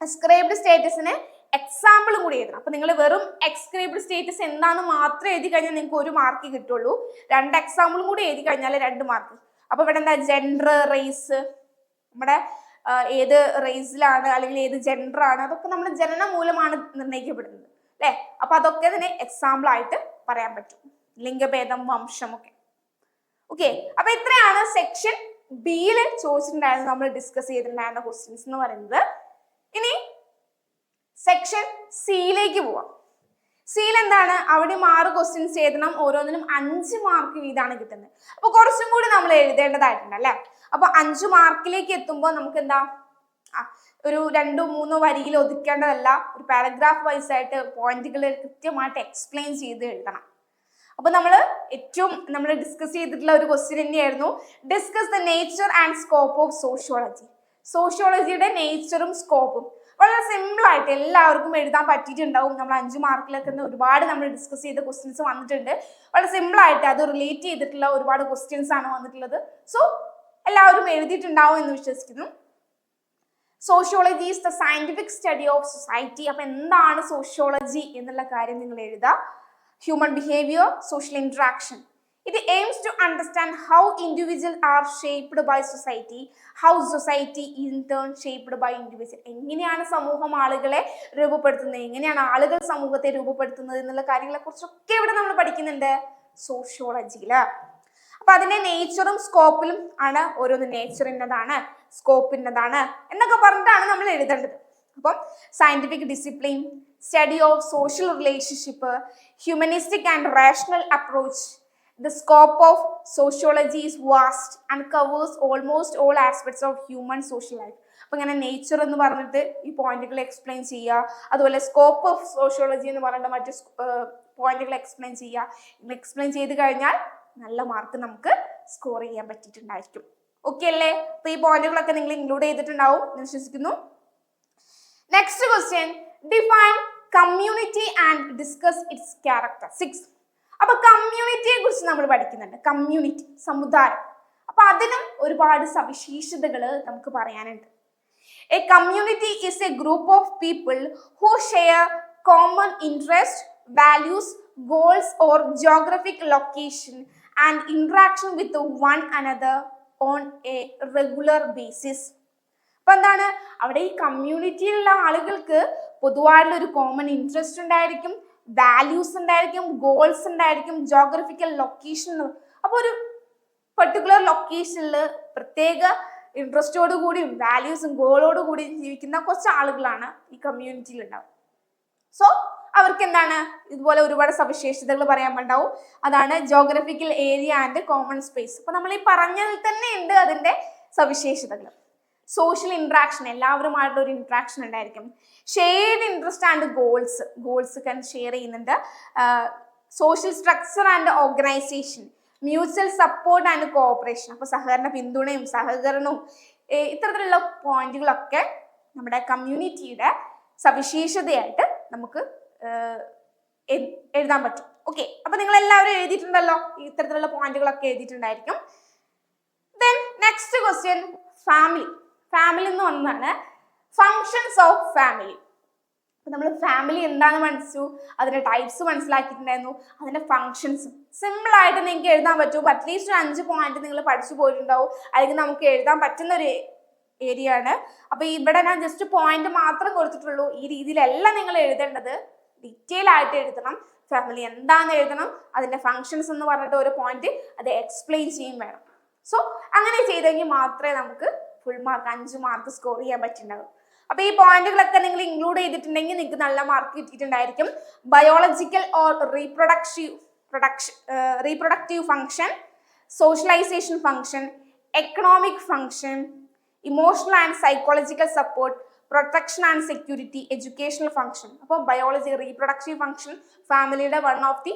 അസ്ക്രൈബ്ഡ് സ്റ്റേറ്റസിന് എക്സാമ്പിളും കൂടി എഴുതണം. അപ്പൊ നിങ്ങൾ വെറും എക്സ്ക്രേബിൾ സ്റ്റേറ്റസ് എന്താണെന്ന് മാത്രം എഴുതി കഴിഞ്ഞാൽ നിങ്ങൾക്ക് ഒരു മാർക്ക് കിട്ടുള്ളൂ. രണ്ട് എക്സാമ്പിളും കൂടി എഴുതി കഴിഞ്ഞാൽ രണ്ട് മാർക്ക് അപ്പൊ ഇവിടെ എന്താ? ജെൻഡർ റേസ് നമ്മുടെ ഏത് റേസിലാണ് അല്ലെങ്കിൽ ഏത് ജെൻഡർ ആണ് അതൊക്കെ നമ്മുടെ ജനന മൂലമാണ് നിർണയിക്കപ്പെടുന്നത്. അല്ലെ? അപ്പൊ അതൊക്കെ തന്നെ എക്സാമ്പിൾ ആയിട്ട് പറയാൻ പറ്റും. ലിംഗഭേദം വംശം ഒക്കെ. ഓക്കെ അപ്പൊ ഇത്രയാണ് സെക്ഷൻ ബിയിൽ ചോദിച്ചിട്ടുണ്ടായിരുന്നത് നമ്മൾ ഡിസ്കസ് ചെയ്തിട്ടുണ്ടായിരുന്ന ക്വസ്റ്റ്യൻസ് എന്ന് പറയുന്നത്. ഇനി സെക്ഷൻ സിയിലേക്ക് പോവാം. സിയിൽ എന്താണ്? അവിടെ ആറ് ക്വസ്റ്റ്യൻസ് എഴുതണം. ഓരോന്നിനും അഞ്ച് മാർക്ക് വീതമാണ് കിട്ടുന്നത്. അപ്പൊ കുറച്ചും കൂടി നമ്മൾ എഴുതേണ്ടതായിട്ടുണ്ട് അല്ലെ? അപ്പൊ അഞ്ച് മാർക്കിലേക്ക് എത്തുമ്പോൾ നമുക്ക് എന്താ? ഒരു രണ്ടോ മൂന്നോ വരിയിൽ ഒതുക്കേണ്ടതല്ല. ഒരു പാരഗ്രാഫ് വൈസ് ആയിട്ട് പോയിന്റുകൾ കൃത്യമായിട്ട് എക്സ്പ്ലെയിൻ ചെയ്ത് എഴുതണം. അപ്പൊ നമ്മൾ ഏറ്റവും നമ്മൾ ഡിസ്കസ് ചെയ്തിട്ടുള്ള ഒരു ക്വസ്റ്റ്യൻ തന്നെയായിരുന്നു. Discuss the nature and scope of sociology സോഷ്യോളജിയുടെ നേച്ചറും സ്കോപ്പും വളരെ സിമ്പിൾ ആയിട്ട് എല്ലാവർക്കും എഴുതാൻ പറ്റിയിട്ടുണ്ടാവും. നമ്മൾ അഞ്ച് മാർക്കിലൊക്കെ ഒരുപാട് നമ്മൾ ഡിസ്കസ് ചെയ്ത ക്വസ്റ്റ്യൻസ് വന്നിട്ടുണ്ട്. വളരെ സിമ്പിൾ ആയിട്ട് അത് റിലേറ്റ് ചെയ്തിട്ടുള്ള ഒരുപാട് ക്വസ്റ്റ്യൻസ് ആണ് വന്നിട്ടുള്ളത്. സോ എല്ലാവരും എഴുതിയിട്ടുണ്ടാവും എന്ന് വിശ്വസിക്കുന്നു. Sociology is the scientific study of society അപ്പൊ എന്താണ് സോഷ്യോളജി എന്നുള്ള കാര്യം നിങ്ങൾ എഴുതുക ഹ്യൂമൻ ബിഹേവിയർ സോഷ്യൽ ഇന്ററാക്ഷൻ ഇത് aims to understand how individual are shaped by society how society in turn shaped by individual എങ്ങനെയാണ് സമൂഹം ആളുകളെ രൂപപ്പെടുത്തുന്നത്? എങ്ങനെയാണ് ആളുകൾ സമൂഹത്തെ രൂപപ്പെടുത്തുന്നത് എന്നുള്ള കാര്യങ്ങളെ കുറിച്ചൊക്കെ ഇവിടെ നമ്മൾ പഠിക്കുന്നുണ്ട്. സോഷ്യോളജിയിൽ അപ്പൊ അതിന്റെ നേച്ചറും സ്കോപ്പിലും ആണ് ഓരോന്ന് നേച്ചറിന്റെതാണ് സ്കോപ്പിന്റെതാണ് എന്നൊക്കെ പറഞ്ഞിട്ടാണ് നമ്മൾ എഴുതേണ്ടത്. അപ്പം scientific discipline study of social relationship humanistic and rational approach the scope of sociology is vast and covers almost all aspects of human social life. അപ്പൊ ഇങ്ങനെ നേച്ചർ എന്ന് പറഞ്ഞിട്ട് ഈ പോയിന്റുകൾ എക്സ്പ്ലെയിൻ ചെയ്യുക. അതുപോലെ സ്കോപ്പ് ഓഫ് സോഷ്യോളജി എന്ന് പറഞ്ഞിട്ട് മറ്റ് പോയിന്റുകൾ എക്സ്പ്ലെയിൻ ചെയ്യുക. എക്സ്പ്ലെയിൻ ചെയ്ത് കഴിഞ്ഞാൽ നല്ല മാർക്ക് നമുക്ക് സ്കോർ ചെയ്യാൻ പറ്റിയിട്ടുണ്ടായിരിക്കും. ഓക്കെ അല്ലേ? അപ്പൊ ഈ പോയിന്റുകളൊക്കെ നിങ്ങൾ ഇൻക്ലൂഡ് ചെയ്തിട്ടുണ്ടാവും വിശ്വസിക്കുന്നു. Next question define community and discuss its characteristics അപ്പൊ കമ്മ്യൂണിറ്റിയെ കുറിച്ച് നമ്മൾ പഠിക്കുന്നുണ്ട്. കമ്മ്യൂണിറ്റി സമുദായം. അപ്പൊ അതിനും ഒരുപാട് സവിശേഷതകൾ നമുക്ക് പറയാനുണ്ട്. A community is a group of people who share common interest values goals or geographic location and interaction with one another on a regular basis അപ്പൊ എന്താണ്? അവിടെ ഈ കമ്മ്യൂണിറ്റിയിലുള്ള ആളുകൾക്ക് പൊതുവായിട്ടുള്ള ഒരു കോമൺ ഇൻട്രസ്റ്റ് ഉണ്ടായിരിക്കും. വാല്യൂസ് ഉണ്ടായിരിക്കും ഗോൾസ് ഉണ്ടായിരിക്കും ജോഗ്രഫിക്കൽ ലൊക്കേഷൻ അപ്പോൾ ഒരു പെർട്ടിക്കുലർ ലൊക്കേഷനിൽ പ്രത്യേക ഇൻട്രസ്റ്റോട് കൂടിയും വാല്യൂസും ഗോളോട് കൂടിയും ജീവിക്കുന്ന കുറച്ച് ആളുകളാണ് ഈ കമ്മ്യൂണിറ്റിയിൽ ഉണ്ടാവും സോ അവർക്ക് എന്താണ് ഇതുപോലെ ഒരുപാട് സവിശേഷതകൾ പറയാൻ ഉണ്ടാവും അതാണ് geographical area and common space അപ്പൊ നമ്മൾ ഈ പറഞ്ഞതിൽ തന്നെ ഉണ്ട് അതിന്റെ സവിശേഷതകൾ. സോഷ്യൽ ഇൻട്രാക്ഷൻ എല്ലാവരുമായിട്ടുള്ള ഒരു ഇൻട്രാക്ഷൻ ഉണ്ടായിരിക്കും. Shared interest and goals goals ഒക്കെ ഷെയർ ചെയ്യുന്നുണ്ട്. Social structure and organisation mutual support and cooperation അപ്പോൾ സഹകരണ പിന്തുണയും സഹകരണവും ഇത്തരത്തിലുള്ള പോയിന്റുകളൊക്കെ നമ്മുടെ കമ്മ്യൂണിറ്റിയുടെ സവിശേഷതയായിട്ട് നമുക്ക് എഴുതാൻ പറ്റും. ഓക്കെ അപ്പൊ നിങ്ങൾ എല്ലാവരും എഴുതിയിട്ടുണ്ടല്ലോ ഇത്തരത്തിലുള്ള പോയിന്റുകളൊക്കെ എഴുതിയിട്ടുണ്ടായിരിക്കും. Then next question family family എന്ന് ഒന്നാണ് ഫങ്ഷൻസ് ഓഫ് ഫാമിലി നമ്മൾ ഫാമിലി എന്താണെന്ന് മനസ്സിച്ചു. അതിന്റെ ടൈപ്സ് മനസ്സിലാക്കിയിട്ടുണ്ടായിരുന്നു. അതിന്റെ ഫങ്ഷൻസും സിമ്പിൾ ആയിട്ട് നിങ്ങൾക്ക് എഴുതാൻ പറ്റും. അറ്റ്ലീസ്റ്റ് ഒരു അഞ്ച് പോയിന്റ് നിങ്ങൾ പഠിച്ചു പോയിട്ടുണ്ടാവും. അല്ലെങ്കിൽ നമുക്ക് എഴുതാൻ പറ്റുന്ന ഒരു ഏരിയ ആണ്. അപ്പൊ ഇവിടെ ഞാൻ ജസ്റ്റ് പോയിന്റ് മാത്രം കൊടുത്തിട്ടുള്ളൂ. ഈ രീതിയിലല്ല നിങ്ങൾ എഴുതേണ്ടത്. ഡീറ്റെയിൽ ആയിട്ട് എഴുതണം. ഫാമിലി എന്താണെന്ന് എഴുതണം. അതിന്റെ ഫങ്ഷൻസ് എന്ന് പറഞ്ഞിട്ട് ഒരു പോയിന്റ് അത് എക്സ്പ്ലെയിൻ ചെയ്യും വേണം. സോ അങ്ങനെ ചെയ്തെങ്കിൽ മാത്രമേ നമുക്ക് ഫുൾ മാർക്ക് അഞ്ച് മാർക്ക് സ്കോർ ചെയ്യാൻ പറ്റുന്നുള്ളൂ അപ്പൊ ഈ പോയിന്റുകളൊക്കെ നിങ്ങൾ ഇൻക്ലൂഡ് ചെയ്തിട്ടുണ്ടെങ്കിൽ നിങ്ങൾക്ക് നല്ല mark കിട്ടിയിട്ടുണ്ടായിരിക്കും. Biological or reproductive production reproductive function socialisation function economic function emotional and psychological support protection and security educational function അപ്പോൾ ബയോളജി റീപ്രൊഡക്റ്റീവ് ഫംഗ്ഷൻ ഫാമിലിയുടെ വൺ ഓഫ് ദി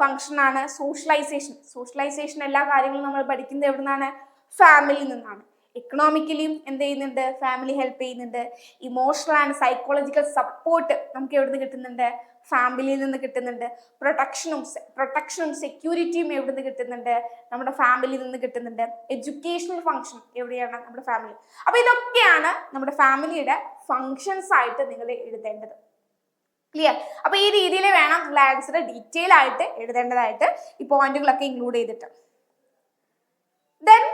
ഫംഗ്ഷൻ ആണ് സോഷ്യലൈസേഷൻ സോഷ്യലൈസേഷൻ എല്ലാ കാര്യങ്ങളും നമ്മൾ പഠിക്കുന്നത് എവിടെ നിന്നാണ് ഫാമിലിയിൽ നിന്നാണ്. എക്കണോമിക്കലിയും എന്ത് ചെയ്യുന്നുണ്ട്? ഫാമിലി ഹെൽപ്പ് ചെയ്യുന്നുണ്ട്. ഇമോഷണൽ ആൻഡ് സൈക്കോളജിക്കൽ സപ്പോർട്ട് നമുക്ക് എവിടെ നിന്ന് കിട്ടുന്നുണ്ട് ഫാമിലിയിൽ നിന്ന് കിട്ടുന്നുണ്ട്. പ്രൊട്ടക്ഷനും പ്രൊട്ടക്ഷനും സെക്യൂരിറ്റിയും എവിടെ നിന്ന് കിട്ടുന്നുണ്ട്? നമ്മുടെ ഫാമിലിയിൽ നിന്ന് കിട്ടുന്നുണ്ട്. എഡ്യൂക്കേഷണൽ ഫംഗ്ഷൻ എവിടെയാണ്? നമ്മുടെ ഫാമിലി അപ്പൊ ഇതൊക്കെയാണ് നമ്മുടെ ഫാമിലിയുടെ ഫങ്ഷൻസ് ആയിട്ട് നിങ്ങൾ എഴുതേണ്ടത്. ക്ലിയർ അപ്പൊ ഈ രീതിയിൽ വേണം നിങ്ങൾ ആൻസർ ഡീറ്റെയിൽ ആയിട്ട് എഴുതേണ്ടതായിട്ട് ഈ പോയിന്റുകളൊക്കെ ഇൻക്ലൂഡ് ചെയ്തിട്ട്. Then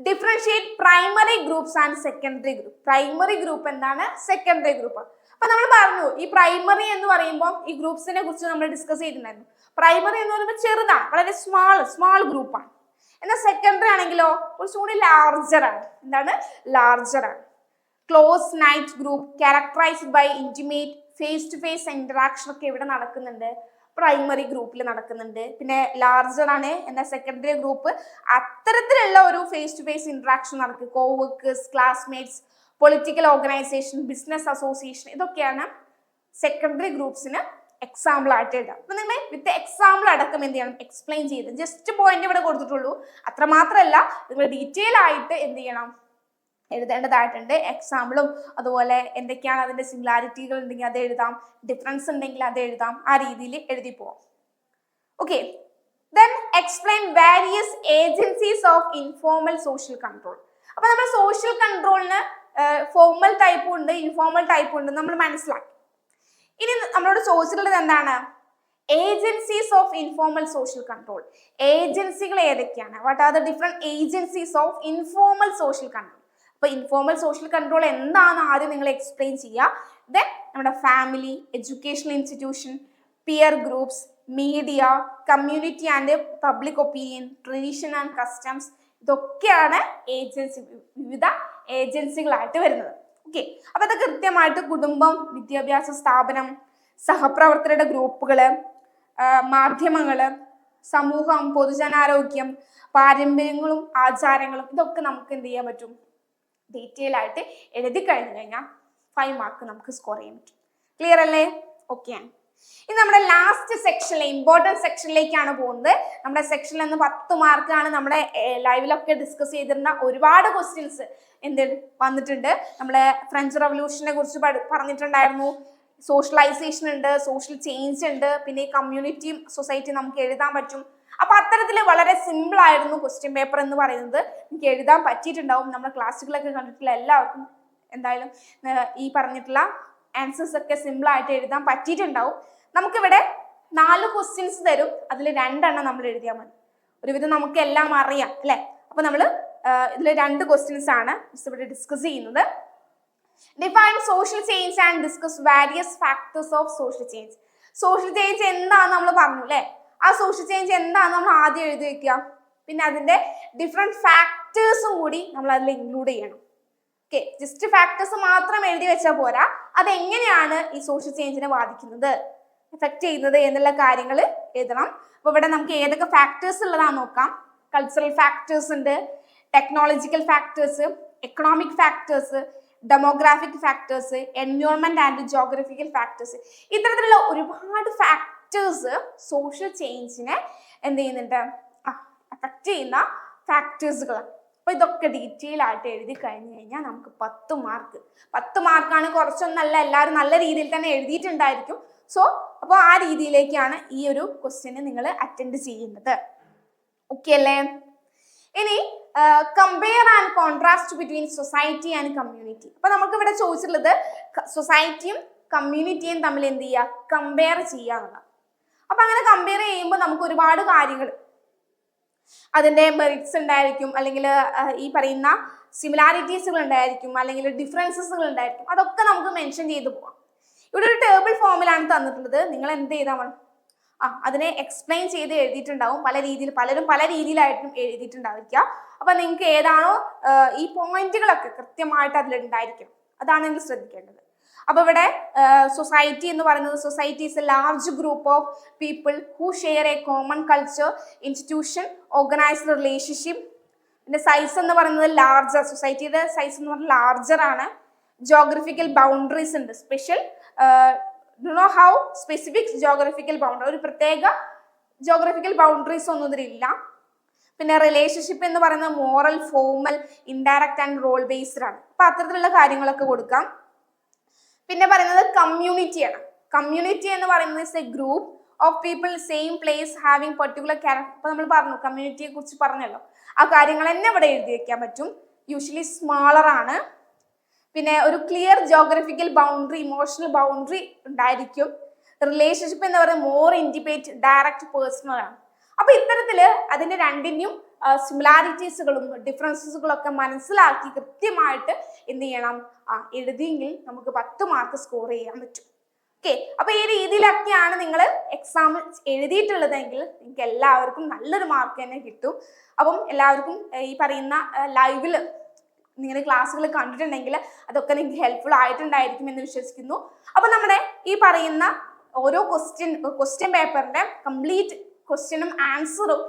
differentiate primary groups and secondary group primary group എന്താണ്? സെക്കൻഡറി ഗ്രൂപ്പ് അപ്പൊ നമ്മൾ പറഞ്ഞു ഈ പ്രൈമറി എന്ന് പറയുമ്പോൾ ഈ ഗ്രൂപ്പ്സിനെ കുറിച്ച് നമ്മൾ ഡിസ്കസ് ചെയ്തിട്ടുണ്ടായിരുന്നു. പ്രൈമറി എന്ന് പറയുമ്പോൾ ചെറുതാണ് വളരെ സ്മാൾ സ്മാൾ ഗ്രൂപ്പാണ് എന്നാൽ സെക്കൻഡറി ആണെങ്കിലോ കുറച്ചുകൂടി ലാർജർ ആണ്. എന്താണ്? ലാർജർ ആണ്. Close knit group characterised by intimate face to face interaction ഒക്കെ ഇവിടെ നടക്കുന്നുണ്ട്? പ്രൈമറി ഗ്രൂപ്പിൽ നടക്കുന്നുണ്ട്. പിന്നെ ലാർജർ ആണ് എന്നാൽ സെക്കൻഡറി ഗ്രൂപ്പ് അത്തരത്തിലുള്ള ഒരു ഫേസ് ടു ഫേസ് ഇൻട്രാക്ഷൻ നടക്കും. Coworkers classmates political organisation business association ഇതൊക്കെയാണ് സെക്കൻഡറി ഗ്രൂപ്പ്സിന് എക്സാമ്പിൾ ആയിട്ട് എഴുതാം അപ്പൊ നിങ്ങൾ വിത്ത് എക്സാമ്പിൾ അടക്കം എന്ത് ചെയ്യണം? എക്സ്പ്ലെയിൻ ചെയ്ത്. ജസ്റ്റ് പോയിന്റ് ഇവിടെ കൊടുത്തിട്ടുള്ളൂ. അത്രമാത്രമല്ല നിങ്ങൾ ഡീറ്റെയിൽ ആയിട്ട് എന്ത് ചെയ്യണം? എഴുതേണ്ടതായിട്ടുണ്ട്. എക്സാമ്പിളും അതുപോലെ എന്തൊക്കെയാണ് അതിന്റെ സിമിലാരിറ്റികൾ ഉണ്ടെങ്കിൽ അത് എഴുതാം. ഡിഫറൻസ് ഉണ്ടെങ്കിൽ അത് എഴുതാം. ആ രീതിയിൽ എഴുതി പോവാം. Okay then explain various agencies of informal social control അപ്പൊ നമ്മൾ സോഷ്യൽ കൺട്രോളിന് ഫോർമൽ ടൈപ്പും ഉണ്ട് ഇൻഫോർമൽ ടൈപ്പും ഉണ്ട് നമ്മൾ മനസ്സിലാക്കി. ഇനി നമ്മളോട് ചോദിച്ചിട്ടുള്ളത് എന്താണ്? Agencies of informal social control ഏജൻസികൾ ഏതൊക്കെയാണ്? What are the different agencies of informal social control അപ്പൊ ഇൻഫോർമൽ സോഷ്യൽ കൺട്രോൾ എന്താണെന്ന് ആദ്യം നിങ്ങൾ എക്സ്പ്ലെയിൻ ചെയ്യുക ദെൻ നമ്മുടെ family educational institution peer groups media community and public opinion tradition and customs ഇതൊക്കെയാണ് agency വിവിധ ഏജൻസികളായിട്ട് വരുന്നത്. ഓക്കെ അപ്പൊ അത് കൃത്യമായിട്ട് കുടുംബം വിദ്യാഭ്യാസ സ്ഥാപനം സഹപ്രവർത്തകരുടെ ഗ്രൂപ്പുകൾ മാധ്യമങ്ങൾ സമൂഹം പൊതുജനാരോഗ്യം പാരമ്പര്യങ്ങളും ആചാരങ്ങളും ഇതൊക്കെ നമുക്ക് എന്ത് ചെയ്യാൻ പറ്റും? ഡീറ്റെയിൽ ആയിട്ട് എഴുതി കഴിഞ്ഞു കഴിഞ്ഞാൽ ഫൈവ് മാർക്ക് നമുക്ക് സ്കോർ ചെയ്യാൻ പറ്റും. ക്ലിയർ അല്ലേ? ഓക്കെ ആണ്. ഇനി നമ്മുടെ ലാസ്റ്റ് സെക്ഷനിലെ ഇമ്പോർട്ടന്റ് സെക്ഷനിലേക്കാണ് പോകുന്നത്. നമ്മുടെ സെക്ഷനിൽ നിന്ന് പത്ത് മാർക്കാണ് നമ്മുടെ ലൈവിലൊക്കെ ഡിസ്കസ് ചെയ്തിരുന്ന ഒരുപാട് ക്വസ്റ്റ്യൻസ് എന്ത് വന്നിട്ടുണ്ട്. നമ്മുടെ ഫ്രഞ്ച് റവല്യൂഷനെ കുറിച്ച് പറഞ്ഞിട്ടുണ്ടായിരുന്നു. സോഷ്യലൈസേഷൻ ഉണ്ട് സോഷ്യൽ ചേഞ്ച് ഉണ്ട്. പിന്നെ കമ്മ്യൂണിറ്റിയും സൊസൈറ്റിയും നമുക്ക് എഴുതാൻ പറ്റും. അപ്പൊ അത്തരത്തിൽ വളരെ സിമ്പിൾ ആയിരുന്നു ക്വസ്റ്റ്യൻ പേപ്പർ എന്ന് പറയുന്നത്. എനിക്ക് എഴുതാൻ പറ്റിയിട്ടുണ്ടാവും. നമ്മുടെ ക്ലാസ്സുകളൊക്കെ കണ്ടിട്ടുള്ള എല്ലാവർക്കും എന്തായാലും ഈ പറഞ്ഞിട്ടുള്ള ആൻസേഴ്സ് ഒക്കെ സിമ്പിൾ ആയിട്ട് എഴുതാൻ പറ്റിയിട്ടുണ്ടാവും. നമുക്കിവിടെ നാല് ക്വസ്റ്റ്യൻസ് തരും. അതിൽ രണ്ടെണ്ണം നമ്മൾ എഴുതിയാൽ മതി. ഒരുവിധം നമുക്ക് എല്ലാം അറിയാം അല്ലെ? അപ്പൊ നമ്മൾ ഇതിൽ രണ്ട് ക്വസ്റ്റ്യൻസ് ആണ് ഇവിടെ ഡിസ്കസ് ചെയ്യുന്നത്. Define social change and discuss various factors of social change social change എന്താണെന്ന് നമ്മൾ പറഞ്ഞു അല്ലെ? ആ സോഷ്യൽ ചേഞ്ച് എന്താണ് നമ്മൾ ആദ്യം എഴുതി വെക്കുക? പിന്നെ അതിന്റെ ഡിഫറെന്റ് ഫാക്ടേഴ്സും കൂടി നമ്മൾ അതിൽ ഇൻക്ലൂഡ് ചെയ്യണം. ഓക്കെ ജസ്റ്റ് ഫാക്ടേഴ്സ് മാത്രം എഴുതി വെച്ചാൽ പോരാ. അതെങ്ങനെയാണ് ഈ സോഷ്യൽ ചേഞ്ചിനെ ബാധിക്കുന്നത്? എഫക്റ്റ് ചെയ്യുന്നത് എന്നുള്ള കാര്യങ്ങൾ എഴുതണം. അപ്പോൾ ഇവിടെ നമുക്ക് ഏതൊക്കെ ഫാക്ടേഴ്സ് ഉള്ളതാന്ന് നോക്കാം. കൾച്ചറൽ ഫാക്ടേഴ്സ് ഉണ്ട് technological factors economic factors demographic factors environment and geographical factors ഇത്തരത്തിലുള്ള ഒരുപാട് ഫാക്ടേഴ്സ് സോഷ്യൽ ചേഞ്ചിനെ എന്ത് ചെയ്യുന്നുണ്ട്? അഫക്റ്റ് ചെയ്യുന്ന ഫാക്ടേഴ്സുകളാണ് അപ്പൊ ഇതൊക്കെ ഡീറ്റെയിൽ ആയിട്ട് എഴുതി കഴിഞ്ഞു കഴിഞ്ഞാൽ നമുക്ക് പത്ത് മാർക്ക് പത്ത് മാർക്കാണ് കുറച്ചൊന്നല്ല എല്ലാവരും നല്ല രീതിയിൽ തന്നെ എഴുതിയിട്ടുണ്ടായിരിക്കും. സോ അപ്പോൾ ആ രീതിയിലേക്കാണ് ഈ ഒരു ക്വസ്റ്റ്യന് നിങ്ങൾ അറ്റൻഡ് ചെയ്യുന്നത്. ഓക്കെ അല്ലേ? ഇനി compare and contrast between society and community അപ്പൊ നമുക്ക് ഇവിടെ ചോദിച്ചിട്ടുള്ളത് സൊസൈറ്റിയും കമ്മ്യൂണിറ്റിയും തമ്മിൽ എന്ത് ചെയ്യുക? കമ്പയർ ചെയ്യുക അപ്പൊ അങ്ങനെ കമ്പയർ ചെയ്യുമ്പോൾ നമുക്ക് ഒരുപാട് കാര്യങ്ങൾ അതിന്റെ മെറിറ്റ്സ് ഉണ്ടായിരിക്കും അല്ലെങ്കിൽ ഈ പറയുന്ന സിമിലാരിറ്റീസുകൾ ഉണ്ടായിരിക്കും അല്ലെങ്കിൽ ഡിഫറൻസസുകൾ ഉണ്ടായിരിക്കും. അതൊക്കെ നമുക്ക് മെൻഷൻ ചെയ്തു പോവാം. ഇവിടെ ഒരു ടേബിൾ ഫോമിലാണ് തന്നിട്ടുള്ളത്. നിങ്ങൾ എന്ത് ചെയ്താൽ ആ അതിനെ എക്സ്പ്ലെയിൻ ചെയ്ത് എഴുതിയിട്ടുണ്ടാവും. പല രീതിയിൽ പലരും പല രീതിയിലായിട്ടും എഴുതിയിട്ടുണ്ടാവില്ല അപ്പൊ നിങ്ങൾക്ക് ഏതാണോ ഈ പോയിന്റുകളൊക്കെ കൃത്യമായിട്ട് അതിലുണ്ടായിരിക്കണം. അതാണ് നിങ്ങൾ ശ്രദ്ധിക്കേണ്ടത്. അപ്പൊ ഇവിടെ സൊസൈറ്റി എന്ന് പറയുന്നത് society is a large group of people who share a common culture institution organised relationship പിന്നെ സൈസ് എന്ന് പറയുന്നത് ലാർജർ സൊസൈറ്റിയുടെ സൈസ് എന്ന് പറഞ്ഞാൽ ലാർജർ ആണ്. ജോഗ്രഫിക്കൽ ബൗണ്ടറീസ് ഉണ്ട്. Special do know how specific geographical boundary ഒരു പ്രത്യേക ജോഗ്രഫിക്കൽ ബൗണ്ടറീസ് ഒന്നും ഇതിലില്ല പിന്നെ റിലേഷൻഷിപ്പ് എന്ന് പറയുന്നത് moral formal indirect and role based ആണ്. അപ്പൊ അത്തരത്തിലുള്ള കാര്യങ്ങളൊക്കെ കൊടുക്കാം. പിന്നെ പറയുന്നത് കമ്മ്യൂണിറ്റിയാണ് കമ്മ്യൂണിറ്റി എന്ന് പറയുന്നത് is a group of people same place having particular character ഇപ്പൊ നമ്മൾ പറഞ്ഞു കമ്മ്യൂണിറ്റിയെ കുറിച്ച് പറഞ്ഞല്ലോ. ആ കാര്യങ്ങൾ തന്നെ ഇവിടെ എഴുതി വെക്കാൻ പറ്റും. യൂഷ്വലി സ്മാളർ ആണ്. പിന്നെ ഒരു clear geographical boundary emotional boundary ഉണ്ടായിരിക്കും. റിലേഷൻഷിപ്പ് എന്ന് പറയുന്നത് മോർ ഇൻഡിപേറ്റ് ഡയറക്റ്റ് പേഴ്സണൽ ആണ്. അപ്പൊ ഇത്തരത്തിൽ അതിന്റെ രണ്ടിന്റെയും സിമിലാരിറ്റീസുകളും ഡിഫറൻസസുകളും ഒക്കെ മനസ്സിലാക്കി കൃത്യമായിട്ട് എന്ത് ചെയ്യണം? ആ എഴുതിയെങ്കിൽ നമുക്ക് പത്ത് മാർക്ക് സ്കോർ ചെയ്യാൻ പറ്റും. ഓക്കെ അപ്പൊ ഈ രീതിയിലൊക്കെയാണ് നിങ്ങൾ എക്സാം എഴുതിയിട്ടുള്ളതെങ്കിൽ നിങ്ങൾക്ക് എല്ലാവർക്കും നല്ലൊരു മാർക്ക് തന്നെ കിട്ടും. അപ്പം എല്ലാവർക്കും ഈ പറയുന്ന ലൈവിൽ നിങ്ങൾ ക്ലാസ്സുകൾ കണ്ടിട്ടുണ്ടെങ്കിൽ അതൊക്കെ നിങ്ങൾക്ക് ഹെൽപ്ഫുൾ ആയിട്ടുണ്ടായിരിക്കും എന്ന് വിശ്വസിക്കുന്നു. അപ്പൊ നമ്മുടെ ഈ പറയുന്ന ഓരോ ക്വസ്റ്റ്യൻ ക്വസ്റ്റ്യൻ പേപ്പറിന്റെ കംപ്ലീറ്റ് ക്വസ്റ്റ്യനും ആൻസറും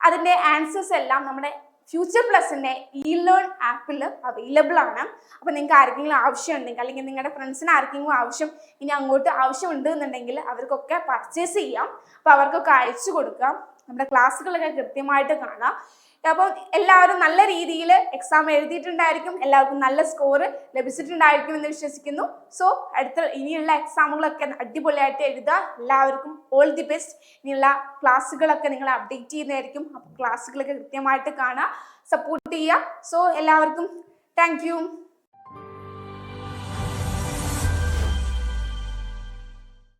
അതിന്റെ ആൻസേഴ്സ് എല്ലാം നമ്മുടെ ഫ്യൂച്ചർ പ്ലസിന്റെ ഇ ലേൺ ആപ്പിൽ അവൈലബിൾ ആണ്. അപ്പൊ നിങ്ങൾക്ക് ആർക്കെങ്കിലും ആവശ്യം ഉണ്ടെങ്കിൽ അല്ലെങ്കിൽ നിങ്ങളുടെ ഫ്രണ്ട്സിന് ആർക്കെങ്കിലും ആവശ്യം ഇനി അങ്ങോട്ട് ആവശ്യം ഉണ്ട് എന്നുണ്ടെങ്കിൽ അവർക്കൊക്കെ പർച്ചേസ് ചെയ്യാം. അപ്പൊ അവർക്കൊക്കെ അയച്ചു കൊടുക്കാം. നമ്മുടെ ക്ലാസ്സുകളൊക്കെ കൃത്യമായിട്ട് കാണാം. അപ്പം എല്ലാവരും നല്ല രീതിയിൽ എക്സാം എഴുതിയിട്ടുണ്ടായിരിക്കും എല്ലാവർക്കും നല്ല സ്കോർ ലഭിച്ചിട്ടുണ്ടായിരിക്കും എന്ന് വിശ്വസിക്കുന്നു. സോ അടുത്ത ഇനിയുള്ള എക്സാമുകളൊക്കെ അടിപൊളിയായിട്ട് എഴുതുക. എല്ലാവർക്കും ഓൾ ദി ബെസ്റ്റ് ഇനിയുള്ള ക്ലാസ്സുകളൊക്കെ നിങ്ങൾ അപ്ഡേറ്റ് ചെയ്യുന്നതായിരിക്കും. അപ്പോൾ ക്ലാസ്സുകളൊക്കെ കൃത്യമായിട്ട് കാണുക സപ്പോർട്ട് ചെയ്യുക. സോ എല്ലാവർക്കും താങ്ക്